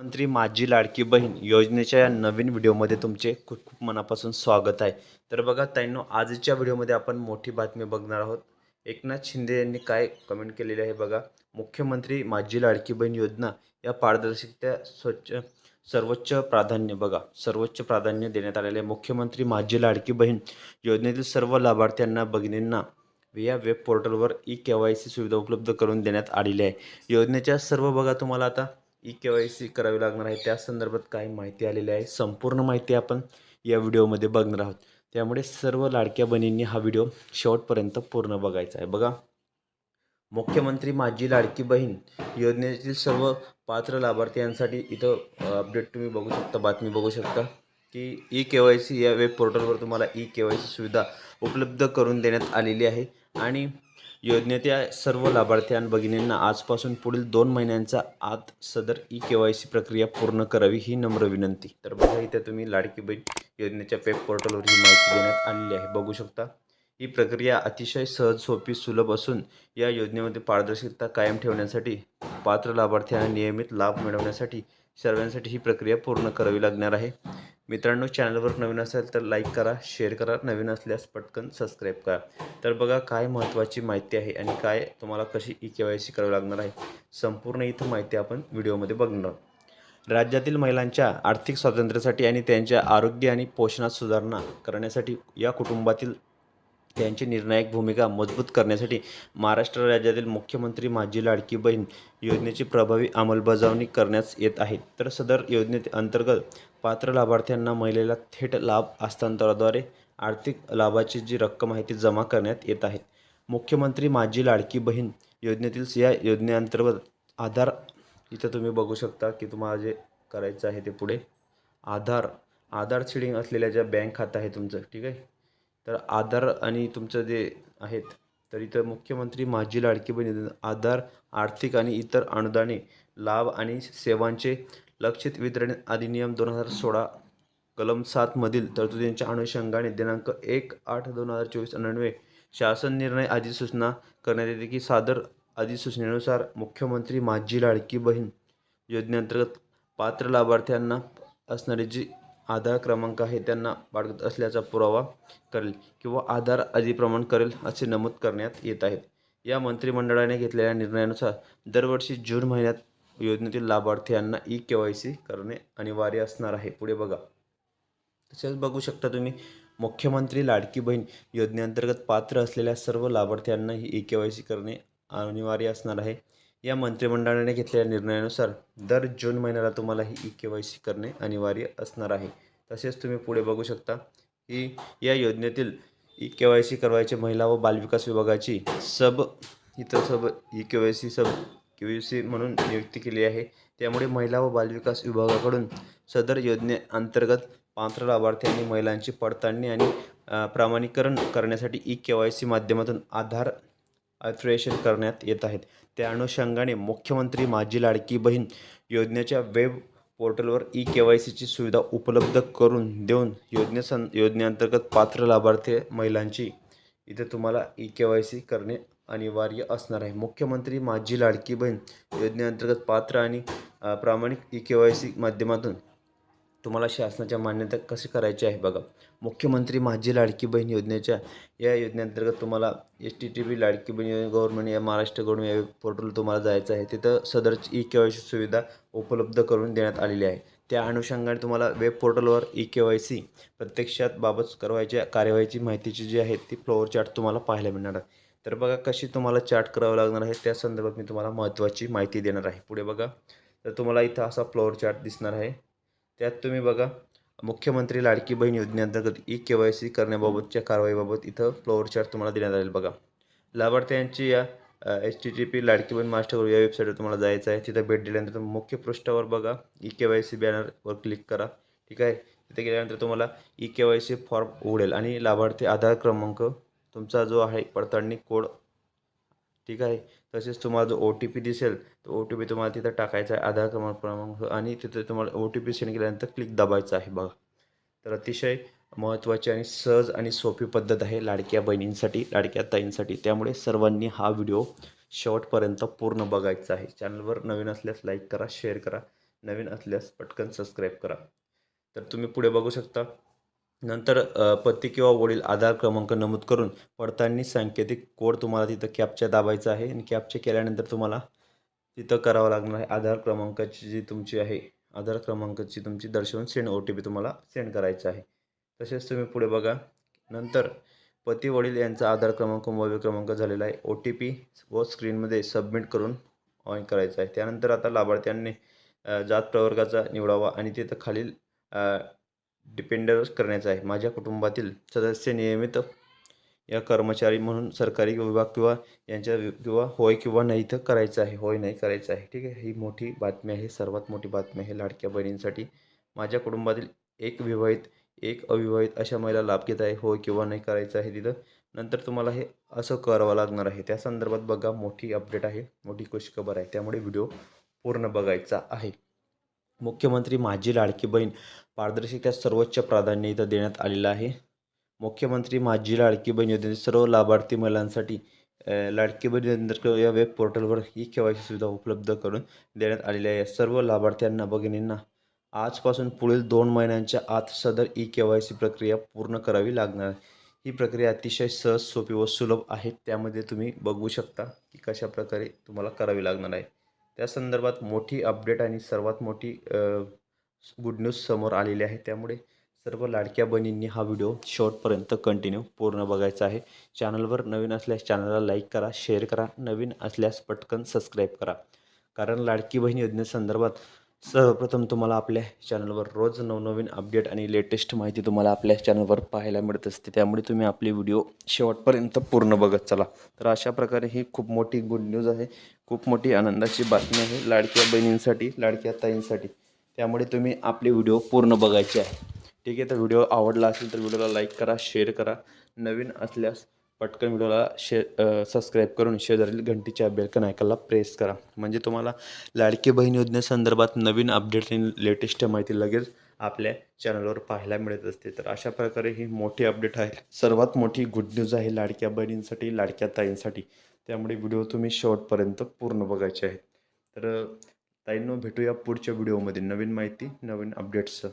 मंत्री माझी लाडकी बहीण योजनेच्या या नवीन व्हिडिओमध्ये तुमचे खूप खूप मनापासून स्वागत आहे. तर बघा ताईंनो आजच्या व्हिडिओमध्ये आपण मोठी बातमी बघणार आहोत. एकनाथ शिंदे यांनी काय कमेंट केलेले आहे बघा. मुख्यमंत्री माझी लाडकी बहीण योजना या पारदर्शकता स्वच्छ सर्वोच्च प्राधान्य बघा. सर्वोच्च प्राधान्य देण्यात आलेले आहे मुख्यमंत्री माझी लाडकी बहीण योजनेतील सर्व लाभार्थ्यांना भगिनींना या वेब पोर्टलवर ई के वाय सी सुविधा उपलब्ध करून देण्यात आलेली आहे. योजनेच्या सर्व बघा तुम्हाला आता. ई के वाय सी करावी लागणार आहे. त्या संदर्भात काही माहिती आलेली आहे. संपूर्ण माहिती आपण या व्हिडिओमध्ये बघणार आहोत. त्यामुळे सर्व लाडक्या बहिणींनी हा व्हिडिओ शेवटपर्यंत पूर्ण बघायचा आहे. बघा. मुख्यमंत्री माझी लाडकी बहीण योजनेतील सर्व पात्र लाभार्थी यांसाठी इथं अपडेट तुम्ही बघू शकता बातमी बघू शकता की ई के वाय सी या वेब पोर्टलवर तुम्हाला ई के वाय सी सुविधा उपलब्ध करून देण्यात आलेली आहे. आणि योजनेच्या सर्व लाभार्थी आणि भगिनींना आजपासून पुढील दोन महिन्यांच्या आत सदर ई के वाय सी प्रक्रिया पूर्ण करावी ही नम्र विनंती. तर बघा इथे तुम्ही लाडकी बहीण योजनेच्या वेब पोर्टलवर ही माहिती देण्यात आलेली आहे. बघू शकता ही प्रक्रिया अतिशय सहज सोपी सुलभ असून या योजनेमध्ये पारदर्शकता कायम ठेवण्यासाठी पात्र लाभार्थ्यांना नियमित लाभ मिळवण्यासाठी सर्वांसाठी ही प्रक्रिया पूर्ण करावी लागणार आहे. मित्रांनो चॅनलवर नवीन असेल तर लाईक करा शेअर करा. नवीन असल्यास पटकन सबस्क्राईब करा. तर बघा काय महत्त्वाची माहिती आहे आणि काय तुम्हाला कशी ई के वाय सी करावी लागणार आहे संपूर्ण इथं माहिती आपण व्हिडिओमध्ये बघणार. राज्यातील महिलांच्या आर्थिक स्वातंत्र्यासाठी आणि त्यांच्या आरोग्य आणि पोषणात सुधारणा करण्यासाठी या कुटुंबातील त्यांची निर्णायक भूमिका मजबूत करण्यासाठी महाराष्ट्र राज्यातील मुख्यमंत्री माझी लाडकी बहीण योजनेची प्रभावी अंमलबजावणी करण्यात येत आहे. तर सदर योजनेत अंतर्गत पात्र लाभार्थ्यांना महिलेला थेट लाभ हस्तांतराद्वारे आर्थिक लाभाची जी रक्कम आहे ती जमा करण्यात येत आहे. मुख्यमंत्री माझी लाडकी बहीण योजनेतील या योजनेअंतर्गत आधार इथं तुम्ही बघू शकता की तुम्हाला जे करायचं आहे ते पुढे. आधार आधार सिडिंग असलेल्या ज्या बँक खातं आहे तुमचं ठीक आहे? तर आधार आणि तुमचं जे आहेत तर इथं मुख्यमंत्री माझी लाडकी बहीण आधार आर्थिक आणि इतर अनुदाने लाभ आणि सेवांचे लक्षित वितरण अधिनियम दोन हजार सोळा कलम सातमधील तरतुदींच्या अनुषंगाने दिनांक एक आठ दोन हजार चोवीस अन्वये शासन निर्णय अधिसूचना करण्यात येते की सादर अधिसूचनेनुसार मुख्यमंत्री माझी लाडकी बहीण योजनेअंतर्गत पात्र लाभार्थ्यांना असणारी जी आधार क्रमांक आहे त्यांना बाळगत असल्याचा पुरावा करेल किंवा आधार अधिप्रमाण करेल असे नमूद करण्यात येत आहेत या मंत्रिमंडळाने घेतलेल्या निर्णयानुसार दरवर्षी जून महिन्यात योजनेतील लाभार्थ्यांना ई के वाय सी करणे अनिवार्य असणार आहे. पुढे बघा. तसेच बघू शकता तुम्ही मुख्यमंत्री लाडकी बहीण योजनेअंतर्गत पात्र असलेल्या सर्व लाभार्थ्यांना ही ई के वाय सी करणे अनिवार्य असणार आहे. या मंत्रिमंडळाने घेतलेल्या निर्णयानुसार दर जून महिन्याला तुम्हाला ही ई के वाय सी करणे अनिवार्य असणार आहे. तसेच तुम्ही पुढे बघू शकता की या योजनेतील ई के वाय सी करवायचे महिला व बालविकास विभागाची सब इतर sub E K Y C sub K Y C म्हणून नियुक्ती केली आहे. त्यामुळे महिला व बालविकास विभागाकडून सदर योजनेअंतर्गत पात्र लाभार्थ्यांनी महिलांची पडताळणी आणि प्रामाणीकरण करण्यासाठी ई के वाय सी माध्यमातून आधार ऑथरायझेशन करण्यात येत आहेत. त्या अनुषंगाने मुख्यमंत्री माझी लाडकी बहीण योजनेच्या वेब पोर्टलवर ई के वाय सीची सुविधा उपलब्ध करून देऊन योजनेसं योजनेअंतर्गत पात्र लाभार्थी महिलांची इथे तुम्हाला ई के वाय सी करणे अनिवार्य असणार आहे. मुख्यमंत्री माझी लाडकी बहीण योजनेअंतर्गत पात्र आणि प्रामाणिक ई के वाय सी माध्यमातून तुम्हाला शासनाच्या मान्यता कशी करायची आहे बघा. मुख्यमंत्री माझी लाडकी बहीण योजनेच्या या योजनेअंतर्गत तुम्हाला S T T P Ladki Bahin government या महाराष्ट्र गव्हर्नमेंट या पोर्टल तुम्हाला जायचं आहे. तिथं सदरची ई के वाय सी सुविधा उपलब्ध करून देण्यात आलेली आहे. त्या अनुषंगाने तुम्हाला वेब पोर्टलवर ई के वाय सी प्रत्यक्षात बाबत करवायच्या कार्यवाहीची माहितीची जी आहे ती फ्लोअर चार्ट तुम्हाला पाहायला मिळणार आहे. तर बघा कशी तुम्हाला चार्ट करावं लागणार आहे त्या संदर्भात मी तुम्हाला महत्त्वाची माहिती देणार आहे. पुढे बघा. तर तुम्हाला इथं असा फ्लोअर चार्ट दिसणार आहे. त्यात तुम्ही बघा मुख्यमंत्री लाडकी बहीण योजनेअंतर्गत ई के वाय सी करण्याबाबतच्या कारवाईबाबत इथं फ्लोअर चार्ट तुम्हाला देण्यात आलेला बघा. लाभार्थ्यांची या H T T P Ladki Bahin master या वेबसाईटवर तुम्हाला जायचं आहे. तिथं भेट दिल्यानंतर तुम्ही मुख्य पृष्ठावर बघा ई के वाय सी बॅनरवर क्लिक करा. ठीक आहे? तिथे गेल्यानंतर तुम्हाला E K Y C form उघडेल आणि लाभार्थी आधार क्रमांक तुमचा जो आहे पडताळणी कोड ठीक आहे? तसेच तुम्हाला जो ओ टी पी दिसेल तो ओ टी पी तुम्हाला तिथं टाकायचा आहे आधार क्रमांक क्रमांक आणि तिथे तुम्हाला ओ टी पी सेंड केल्यानंतर क्लिक दाबायचं आहे बघा. तर अतिशय महत्त्वाची आणि सहज आणि सोपी पद्धत आहे लाडक्या बहिणींसाठी लाडक्या ताईंसाठी. त्यामुळे सर्वांनी हा व्हिडिओ शेवटपर्यंत पूर्ण बघायचा आहे. चॅनलवर नवीन असल्यास लाईक करा शेअर करा. नवीन असल्यास पटकन सबस्क्राईब करा. तर तुम्ही पुढे बघू शकता. नंतर पती किंवा वडील आधार क्रमांक नमूद करून पडताळणी सांकेतिक कोड तुम्हाला तिथं कॅपच्या दाबायचा आहे आणि कॅपचे केल्यानंतर तुम्हाला तिथं करावं लागणार आहे आधार क्रमांकाची जी तुमची आहे आधार क्रमांकाची तुमची दर्शवून सेंड ओ टी पी तुम्हाला सेंड करायचा आहे. तसेच तुम्ही पुढे बघा. नंतर पती वडील यांचा आधार क्रमांक मोबाईल क्रमांक झालेला आहे. ओ टी पी व स्क्रीनमध्ये सबमिट करून ऑन करायचं आहे. त्यानंतर आता लाभार्थ्यांनी जात प्रवर्गाचा निवडावा आणि तिथं खालील डिपेंडर करण्याचा आहे. माझ्या कुटुंबातील सदस्य नियमित या कर्मचारी म्हणून सरकारी विभाग किंवा यांच्या किंवा होय किंवा नाही तर करायचं आहे. होय नाही करायचं आहे. ठीक आहे? ही मोठी बातमी आहे. सर्वात मोठी बातमी आहे लाडक्या बहिणींसाठी. माझ्या कुटुंबातील एक विवाहित एक अविवाहित अशा महिला लाभ घेत आहे. होय किंवा नाही करायचं आहे तिथं. नंतर तुम्हाला हे असं करावं लागणार आहे. त्या संदर्भात बघा. मोठी अपडेट आहे. मोठी खुशखबर आहे. त्यामुळे व्हिडिओ पूर्ण बघायचा आहे. मुख्यमंत्री माझी लाडकी बहीण पारदर्शकता सर्वोच्च प्राधान्य इथं देण्यात आलेलं आहे. मुख्यमंत्री माझी लाडकी बहीण योजनेतील सर्व लाभार्थी महिलांसाठी लाडकी बहीण योजनेंतर्गत या वेब पोर्टलवर ही के वाय सी सुविधा उपलब्ध करून देण्यात आलेली आहे सर्व लाभार्थ्यांना भगिनींना आजपासून पुढील दोन महिन्यांच्या आत सदर ई के वाय सी प्रक्रिया पूर्ण करावी लागणार. आहे ही प्रक्रिया अतिशय सहज सोपी व सुलभ आहे. त्यामध्ये तुम्ही बघू शकता की कशा प्रकारे तुम्हाला करावी लागणार आहे. त्या संदर्भात मोठी अपडेट आणि सर्वात मोठी गुड न्यूज समोर आलेली आहे. त्यामुळे सर्व लाडक्या बहिणींनी हा व्हिडिओ शॉर्टपर्यंत कंटिन्यू पूर्ण बघायचा आहे. चॅनलवर नवीन असल्यास चॅनलला लाईक करा शेअर करा. नवीन असल्यास पटकन सबस्क्राईब करा. कारण लाडकी बहीण योजनेसंदर्भात सर्वप्रथम तुम्हाला आपल्या चॅनलवर रोज नवनवीन अपडेट आणि लेटेस्ट माहिती तुम्हाला आपल्या चॅनलवर पाहायला मिळत असते. त्यामुळे तुम्ही आपले व्हिडिओ शेवटपर्यंत पूर्ण बघत चला. तर अशा प्रकारे ही खूप मोठी गुड न्यूज आहे. खूप मोठी आनंदाची बातमी आहे लाडक्या बहिणींसाठी लाडक्या ताईंसाठी. त्यामुळे तुम्ही आपले व्हिडिओ पूर्ण बघायचे आहे. ठीक आहे तर व्हिडिओ आवडला असेल तर व्हिडिओला लाईक करा शेअर करा. नवीन असल्यास पटकन व्हिडिओला शे सबस्क्राईब करून शेजारील घंटीच्या बेलकन ऐकायला प्रेस करा. म्हणजे तुम्हाला लाडकी बहीण योजनेसंदर्भात नवीन अपडेट आणि लेटेस्ट माहिती लगेच आपल्या चॅनलवर पाहायला मिळत असते. तर अशा प्रकारे ही मोठी अपडेट आहे. सर्वात मोठी गुड न्यूज आहे लाडक्या बहिणींसाठी लाडक्या ताईंसाठी. त्यामुळे व्हिडिओ तुम्ही शेवटपर्यंत पूर्ण बघायचे आहेत. तर ताईंनो भेटूया पुढच्या व्हिडिओमध्ये नवीन माहिती नवीन अपडेट्स